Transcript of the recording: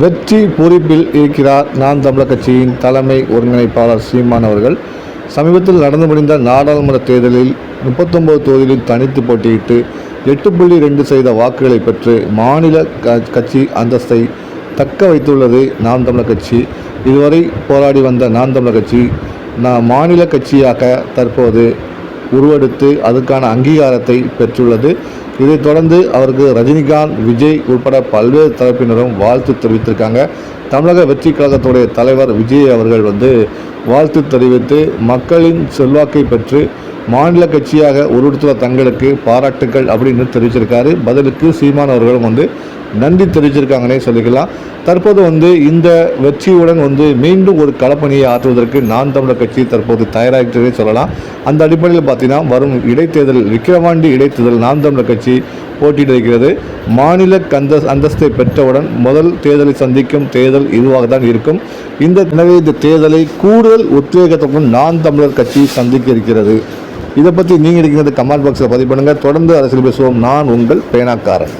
வெற்றி பொறுப்பில் இருக்கிறார் நாம் தமிழர் கட்சியின் தலைமை ஒருங்கிணைப்பாளர் சீமான் அவர்கள். சமீபத்தில் நடந்து முடிந்த நாடாளுமன்ற தேர்தலில் முப்பத்தொன்பது தொகுதிகளில் தனித்து போட்டியிட்டு எட்டு புள்ளி ரெண்டு செய்த வாக்குகளை பெற்று மாநில கட்சி அந்தஸ்தை தக்க வைத்துள்ளது நாம் தமிழர் கட்சி. இதுவரை போராடி வந்த நாம் தமிழர் கட்சி நான் மாநில கட்சியாக தற்போது உருவெடுத்து அதுக்கான அங்கீகாரத்தை பெற்றுள்ளது. இதைத் தொடர்ந்து அவருக்கு ரஜினிகாந்த் விஜய் உட்பட பல்வேறு தரப்பினரும் வாழ்த்து தெரிவித்திருக்காங்க. தமிழக வெற்றி கழகத்துடைய தலைவர் விஜய் அவர்கள் வந்து வாழ்த்து தெரிவித்து மக்களின் செல்வாக்கை பெற்று மாநில கட்சியாக உருவெடுத்துள்ள தங்களுக்கு பாராட்டுக்கள் அப்படின்னு தெரிவிச்சிருக்காரு. பதிலுக்கு சீமான் அவர்களும் வந்து நன்றி தெரிவிச்சிருக்காங்கன்னே சொல்லிக்கலாம். தற்போது வந்து இந்த வெற்றியுடன் வந்து மீண்டும் ஒரு களப்பணியை ஆற்றுவதற்கு நான் தமிழர் கட்சி தற்போது தயாராகிட்டதே சொல்லலாம். அந்த அடிப்படையில் பார்த்தீங்கன்னா வரும் இடைத்தேர்தல் விக்கிரவாண்டி இடைத்தேர்தல் நான் தமிழர் கட்சி போட்டியிடுகிறது மாநில கந்த அந்தஸ்தை பெற்றவுடன் முதல் தேர்தலை சந்திக்கும் தேர்தல் இதுவாக தான் இருக்கும். இந்த எனவே இந்த தேர்தலை கூடுதல் உத்வேகத்துடன் நான் தமிழர் கட்சி சந்திக்க இருக்கிறது. இதை பற்றி நீங்கள் இருக்கிறது கமெண்ட் பாக்ஸில் பதிவு பண்ணுங்கள் தொடர்ந்து அரசியல் பேசுவோம். நான் உங்கள் பேனாக்காரன்.